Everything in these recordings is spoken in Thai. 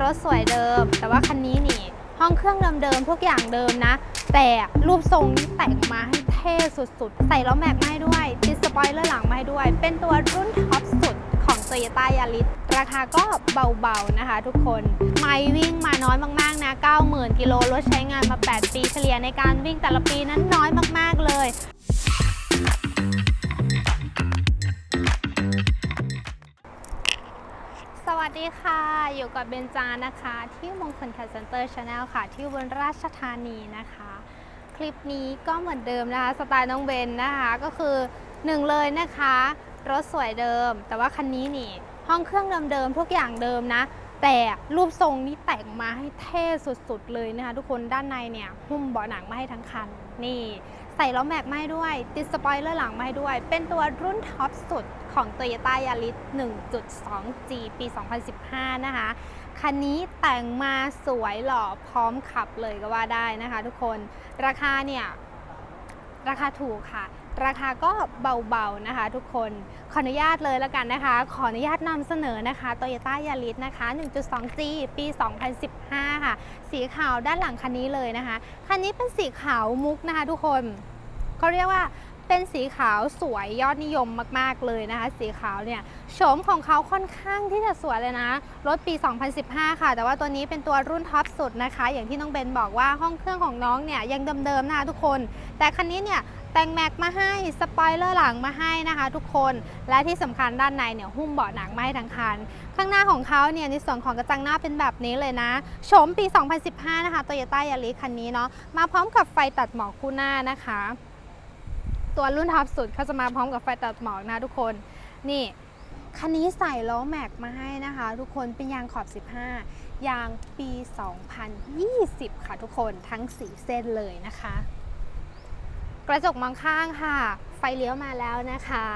รถสวยเดิม แต่ว่าคันนี้นี่ ห้องเครื่องเดิมๆทุกอย่างเดิมนะ แต่รูปทรงนี่แต่งมาให้เท่สุดๆ ใส่ล้อแม็กมาให้ด้วยติดสปอยเลอร์หลังมาให้ด้วย เป็นตัวรุ่นท็อปสุดของ Toyota Yaris ราคาก็เบาๆนะคะทุกคน ไม่วิ่งมาน้อยมากๆนะ 90,000 กิโลรถใช้งานมา 8 ปีเฉลี่ยในการวิ่งแต่ละปีนั้นน้อยมากๆเลย สวัสดีค่ะ อยู่กับเบนจานะคะ ที่มงคลคาเซนเตอร์ชาแนลค่ะ ที่อุบนราชธานีนะคะ คลิปนี้ก็เหมือนเดิมนะคะ สไตล์น้องเบนนะคะ ก็คือหนึ่งเลยนะคะ รถสวยเดิม แต่ว่าคันนี้นี่ ห้องเครื่องเดิมๆทุกอย่างเดิมนะ แต่รูปทรงนี่แต่งมาให้เท่สุดๆเลยนะคะ ทุกคนด้านในเนี่ย หุ้มเบาะหนังมาให้ทั้งคันนี่ ใส่ล้อแม็กไม่ด้วย ติดสปอยเลอร์หลังไม่ด้วย เป็นตัวรุ่นท็อปสุดของ Toyota Yaris 1.2G ปี 2015 นะคะ คันนี้แต่งมาสวยหล่อพร้อมขับเลยก็ว่าได้นะคะทุกคน ราคาเนี่ย ราคาถูกค่ะ ราคาก็เบาๆนะคะ ทุกคนขออนุญาตเลยแล้วกันนะคะ ขออนุญาตนำเสนอนะคะ Toyota Yaris นะคะ 1.2G ปี 2015 ค่ะ สีขาวด้านหลังคันนี้เลยนะคะ คันนี้เป็นสีขาวมุกนะคะ ทุกคนเขาเรียกว่าเป็นสีขาวสวยยอดนิยมมาก ๆ เลยนะคะ สีขาวเนี่ยโฉมของเขาค่อนข้างที่จะสวยเลยนะ รถปี 2015 ค่ะ แต่ว่าตัวนี้เป็นตัวรุ่นท็อปสุดนะคะ อย่างที่น้องเบนบอกว่าห้องเครื่องของน้องเนี่ยยังเดิมๆนะคะทุกคน แต่คันนี้เนี่ย แต่งแม็กมาให้สปอยเลอร์หลังมาให้นะคะ ทุกคนและที่สำคัญด้านในเนี่ยหุ้มเบาะหนังมาให้ทั้งคัน ข้างหน้าของเขาเนี่ยในส่วนของกระจังหน้าเป็นแบบนี้เลยนะโฉมปี 2015 นะคะ Toyota Yaris คันนี้เนาะมาพร้อมกับไฟตัดหมอกคู่หน้านะคะ ตัวรุ่นท็อปสุดเขาจะมาพร้อมกับไฟตัดหมอกนะทุกคนนี่คันนี้ใส่ล้อแม็กมาให้นะคะ ทุกคนเป็นยางขอบ 15 ยางปี 2020 ค่ะทุกคนทั้ง 4 เส้นเลยนะคะ กระจกมองข้างค่ะ ไฟเลี้ยวมาแล้วนะคะ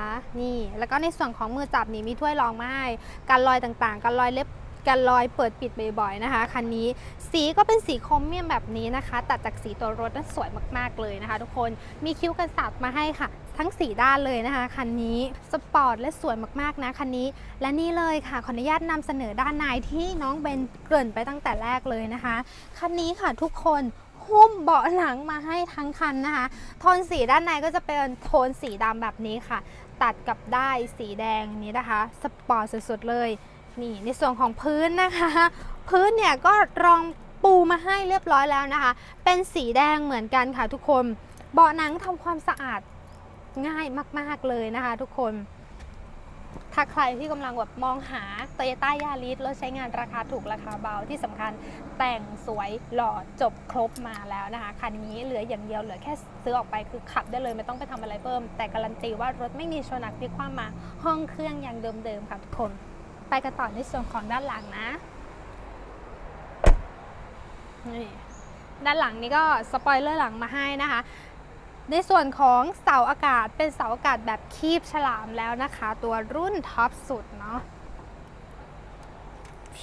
นี่ แล้วก็ในส่วนของมือจับนี่มีถ้วยรองมาให้กันรอยต่างๆกันรอยเล็บกันรอยเปิดปิดบ่อยๆนะคะคันนี้สีก็เป็นสีโครเมียมแบบนี้นะคะ ตัดจากสีตัวรถนั้นสวยมากๆเลยนะคะ ทุกคนมีคิ้วกันสับมาให้ค่ะ ทั้ง 4 ด้านเลยนะคะคันนี้สปอร์ตและสวยมากๆนะคันนี้ และนี่เลยค่ะขออนุญาตนำเสนอด้านในที่น้องเบนเกริ่นไปตั้งแต่แรกเลยนะคะคันนี้ค่ะทุกคน หุ้มเบาะหลังมาให้ทั้งคันนะคะ โทนสีด้านในก็จะเป็นโทนสีดำแบบนี้ค่ะ ตัดกับได้สีแดงนี้นะคะ สปอร์ตสุดๆเลย นี่ในส่วนของพื้นนะคะ พื้นเนี่ยก็รองปูมาให้เรียบร้อยแล้วนะคะ เป็นสีแดงเหมือนกันค่ะทุกคน เบาะหนังทำความสะอาดง่ายมาก ๆเลยนะคะ ทุกคน ถ้าใครที่กำลังแบบมองหา Toyota Yaris รถใช้งานราคาถูกราคาเบาที่สำคัญแต่งสวยหล่อจบครบมาแล้วนะคะ คันนี้เหลืออย่างเดียวเหลือแค่ซื้อออกไปคือขับได้เลยไม่ต้องไปทำอะไรเพิ่ม แต่การันตีว่ารถไม่มีชนักพิคว่ำมาห้องเครื่องอยังเดิมๆค่ะทุกคน ไปกันต่อในส่วนของด้านหลังนะนี่ด้านหลังนี้ก็สปอยเลอร์หลังมาให้นะคะ ในส่วนของเสาอากาศเป็นเสาอากาศแบบคีบฉลามแล้วนะคะ ตัวรุ่นท็อปสุดเนาะ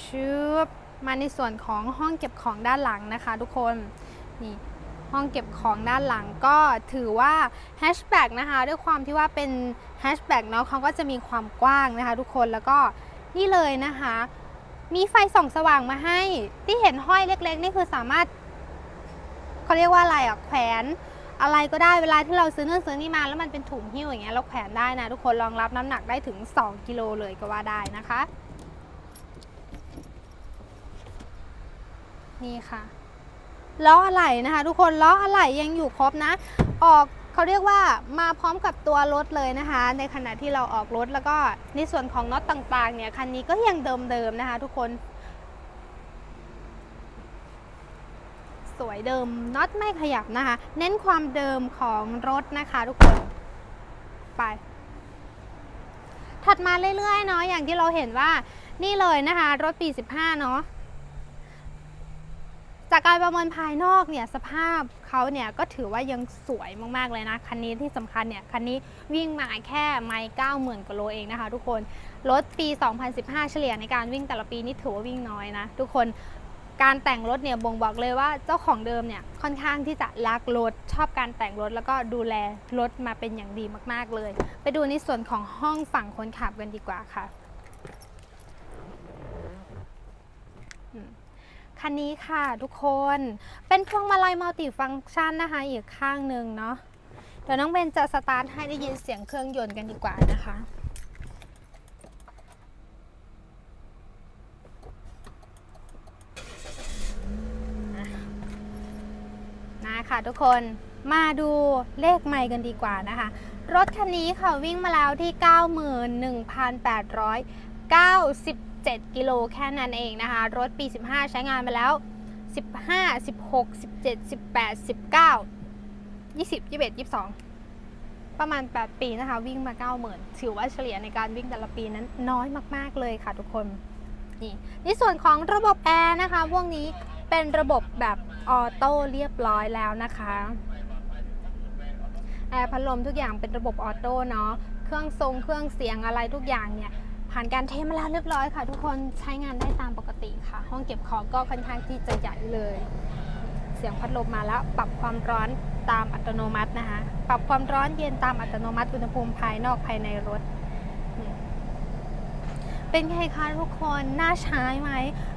ชืบมาในส่วนของห้องเก็บของด้านหลังนะคะ ทุกคนนี่ห้องเก็บของด้านหลังก็ถือว่าแฮชแบ็กนะคะ ด้วยความที่ว่าเป็นแฮชแบ็กเนาะเขาก็จะมีความกว้างนะคะ ทุกคนแล้วก็นี่เลยนะคะ มีไฟส่องสว่างมาให้ที่เห็นห้อยเล็ก ๆ นี่คือสามารถเขาเรียกว่าอะไรอะแขวน อะไรก็ได้เวลาที่เราซื้อนู่นซื้อนี่มาแล้วมันเป็นถุงหิ้วอย่างเงี้ยเราแขวนได้นะทุกคนรองรับน้ำหนักได้ถึง 2 กิโลเลยก็ว่าได้นะคะ นี่ค่ะล้ออะไหล่นะคะ ทุกคนล้ออะไหล่ยังอยู่ครบนะ ออกเขาเรียกว่ามาพร้อมกับตัวรถเลยนะคะ ในขณะที่เราออกรถแล้วก็ในส่วนของน็อตต่างๆเนี่ยคันนี้ก็ยังเดิมๆนะคะ ทุกคน สวยเดิมน็อตไม่ขยับนะคะ เน้นความเดิมของรถนะคะทุกคน ไป ถัดมาเรื่อยๆเนาะอย่างที่เราเห็นว่านี่เลยนะคะ รถปี 15 เนาะจากการประเมินภายนอกเนี่ยสภาพเขาเนี่ยก็ถือว่ายังสวยมากๆเลยนะ คันนี้ที่สำคัญเนี่ย คันนี้วิ่งมาแค่ไม่เก้าหมื่นกว่าโลเองนะคะทุกคน รถปี 2015 เฉลี่ยในการวิ่งแต่ละปีนี่ถือว่าวิ่งน้อยนะ ทุกคน การแต่งรถเนี่ยบ่งบอกเลยว่าเจ้าของเดิมเนี่ยค่อนข้างที่จะรักรถชอบการแต่งรถแล้วก็ดูแลรถมาเป็นอย่างดีมากๆเลย ไปดูในส่วนของห้องฝั่งคนขับกันดีกว่าค่ะคันนี้ค่ะทุกคนเป็นพวงมาลัยมัลติฟังก์ชันนะคะ อีกข้างหนึ่งเนาะเดี๋ยวน้องเบนจะสตาร์ทให้ได้ยินเสียงเครื่องยนต์กันดีกว่านะคะ ค่ะทุกคนมาดูเลขใหม่กันดีกว่านะคะ รถคันนี้ค่ะวิ่งมาแล้วที่ 91,897 กิโลแค่นั้นเองนะคะ รถปี 15 ใช้งานมาแล้ว 15 16 17 18 19 20 21 22 ประมาณ 8 ปีนะคะ วิ่งมา 90,000 ถือว่าเฉลี่ยในการวิ่งแต่ละปีนั้นน้อยมาก ๆ เลยค่ะทุกคน นี่ในส่วนของระบบแอร์นะคะ พวกนี้เป็นระบบแบบ ออโต้เรียบร้อยแล้วนะคะแอร์พัดลมทุกอย่างเป็นระบบออโต้เนาะเครื่องทรงเครื่องเสียงอะไรทุกอย่างเนี่ยผ่านการเทสมาแล้วเรียบร้อยค่ะ ทุกคนใช้งานได้ตามปกติค่ะ ห้องเก็บของก็ค่อนข้างที่จะใหญ่เลย เสียงพัดลมมาแล้ว ปรับความร้อนตามอัตโนมัตินะคะ ปรับความร้อนเย็นตามอัตโนมัติอุณหภูมิภายนอกภายในรถ เป็นไงคะทุกคนน่าใช้ไหม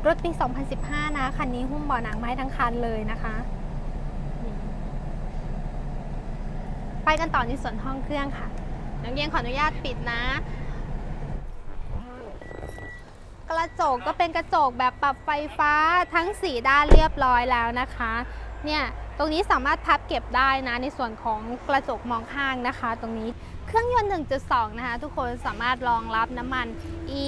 รถปี 2015 นะ คันนี้หุ้มเบาะหนังไม้ทั้งคันเลยนะคะ ไปกันต่อในส่วนห้องเครื่องค่ะ น้องเยียงขออนุญาตปิดนะ กระจกก็เป็นกระจกแบบปรับไฟฟ้าทั้งสีด้านเรียบร้อยแล้วนะคะ เนี่ย ตรงนี้สามารถพับเก็บได้นะ ในส่วนของกระจกมองข้างนะคะ ตรงนี้ เครื่องยนต์ 1.2 นะคะ ทุกคนสามารถรองรับน้ำมัน e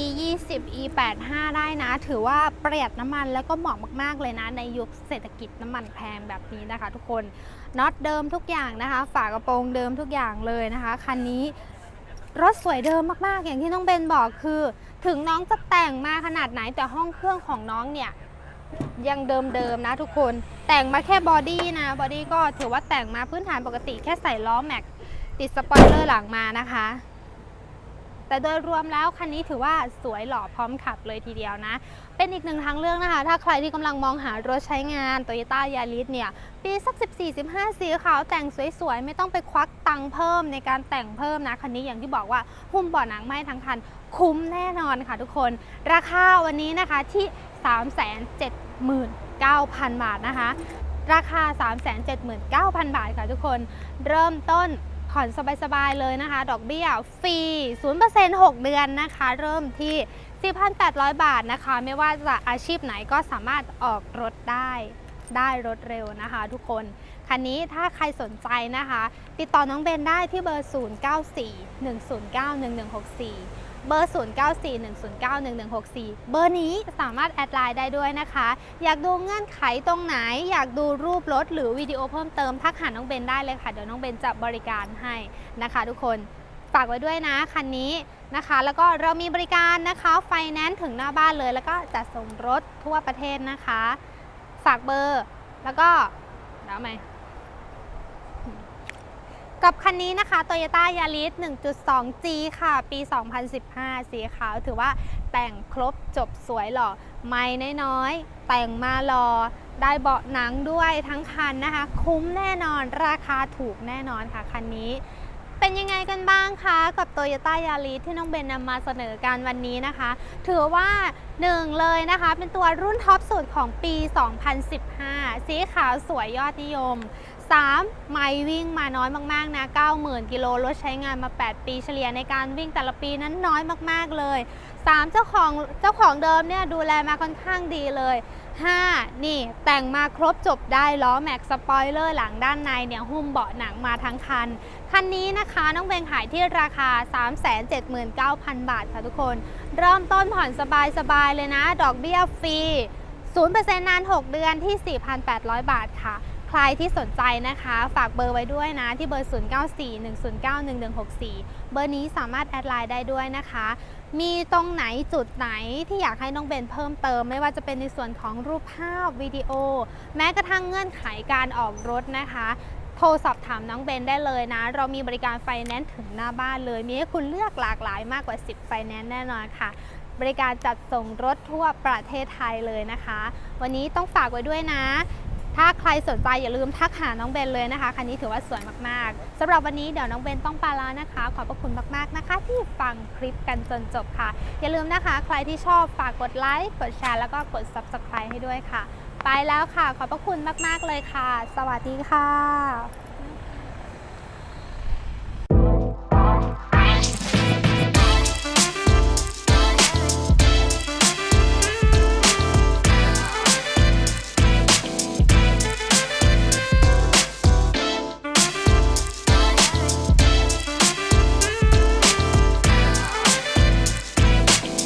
e 20 e 85ได้นะ ถือว่าประหยัดน้ำมันแล้วก็เหมาะมาก ๆ เลยนะ ในยุคเศรษฐกิจน้ำมันแพงแบบนี้นะคะ ทุกคนน็อตเดิมทุกอย่างนะคะ ฝากระโปรงเดิมทุกอย่างเลยนะคะ คันนี้รถสวยเดิมมาก ๆ อย่างที่น้องเบนบอกคือ ถึงน้องจะแต่งมาขนาดไหนแต่ห้องเครื่องของน้องเนี่ยยังเดิมๆนะทุกคนแต่งมาแค่บอดี้นะบอดี้ก็ถือว่าแต่งมาพื้นฐานปกติแค่ใส่ล้อแม็ก ติดสปอยเลอร์หลังมานะคะ แต่โดยรวมแล้วคันนี้ถือว่าสวยหล่อพร้อมขับเลยทีเดียวนะ เป็นอีกหนึ่งทางเลือกนะคะ ถ้าใครที่กำลังมองหารถใช้งาน Toyota Yaris เนี่ย ปีสัก 14-15 สีขาวแต่งสวยๆ ไม่ต้องไปควักตังค์เพิ่มในการแต่งเพิ่มนะ คันนี้อย่างที่บอกว่าหุ้มเบาะหนังไม้ทั้งคัน คุ้มแน่นอนค่ะทุกคน ราคาวันนี้นะคะที่ 379,000 บาทนะคะราคา 379,000 บาทค่ะทุกคน เริ่มต้น ผ่อนสบายๆเลยนะคะ ดอกเบี้ยฟรี 0% 6 เดือนนะคะ เริ่มที่ 4,800 บาทนะคะ ไม่ว่าจะอาชีพไหนก็สามารถออกรถได้ได้รถเร็วนะคะทุกคน คันนี้ถ้าใครสนใจนะคะ ติดต่อน้องเบนได้ที่เบอร์ 0941091164 เบอร์ 0941091164 เบอร์นี้สามารถแอดไลน์ได้ด้วยนะคะ อยากดูเงื่อนไขตรงไหน อยากดูรูปรถหรือวิดีโอเพิ่มเติมทักหาน้องเบนได้เลยค่ะ เดี๋ยวน้องเบนจะบริการให้นะคะทุกคนฝากไว้ด้วยนะคันนี้นะคะ แล้วก็เรามีบริการนะคะไฟแนนซ์ถึงหน้าบ้านเลย แล้วก็จัดส่งรถทั่วประเทศนะคะ ฝากเบอร์ แล้วก็แล้วไหม กับคันนี้นะคะ Toyota Yaris 1.2G ค่ะ ปี 2015 สีขาว ถือว่าแต่งครบจบสวยหล่อ ไม่น้อยๆ แต่งมาหล่อ ได้เบาะหนังด้วยทั้งคันนะคะ คุ้มแน่นอน ราคาถูกแน่นอนค่ะ คันนี้ เป็นยังไงกันบ้างคะกับ Toyota Yaris ที่น้องเบนนำมาเสนอการวันนี้นะคะ ถือว่า1เลยนะคะ เป็นตัวรุ่นท็อปสุดของปี 2015 สีขาวสวยยอดนิยม 3. ไม่วิ่งมาน้อยมากๆนะ 90,000 กิโลรถใช้งานมา 8 ปีเฉลี่ยในการวิ่งแต่ละปีนั้นน้อยมากๆเลย 3. เจ้าของเจ้าของเดิมเนี่ยดูแลมาค่อนข้างดีเลย 5. นี่แต่งมาครบจบได้ล้อแม็กสปอยเลอร์หลังด้านในเนี่ยหุ้มเบาะหนังมาทั้งคัน คันนี้นะคะน้องเบนขายที่ราคา 379,000 บาทค่ะทุกคน เริ่มต้นผ่อนสบายๆเลยนะ ดอกเบี้ยฟรี0%นาน 6 เดือนที่ 4,800 บาทค่ะ ใครที่สนใจนะคะ ฝากเบอร์ไว้ด้วยนะ ที่เบอร์ 0941091164 เบอร์นี้สามารถแอดไลน์ได้ด้วยนะคะ มีตรงไหนจุดไหนที่อยากให้น้องเบนเพิ่มเติม ไม่ว่าจะเป็นในส่วนของรูปภาพวิดีโอ แม้กระทั่งเงื่อนไขการออกรถนะคะโทรสอบถามน้องเบนได้เลยนะ เรามีบริการไฟแนนซ์ถึงหน้าบ้านเลย มีให้คุณเลือกหลากหลายมากกว่า 10 ไฟแนนซ์แน่นอนค่ะ บริการจัดส่งรถทั่วประเทศไทยเลยนะคะ วันนี้ต้องฝากไว้ด้วยนะ ถ้าใครสนใจอย่าลืมทักหาน้องเบนเลยนะคะ คันนี้ถือว่าสวยมากๆสำหรับวันนี้เดี๋ยวน้องเบนต้องไปแล้วนะคะ ขอบพระคุณมากๆนะคะ ที่ฟังคลิปกันจนจบค่ะ อย่าลืมนะคะ ใครที่ชอบฝากกดไลค์กดแชร์แล้วก็กด subscribe ให้ด้วยค่ะ ไปแล้วค่ะ ขอบพระคุณมากๆเลยค่ะ สวัสดีค่ะ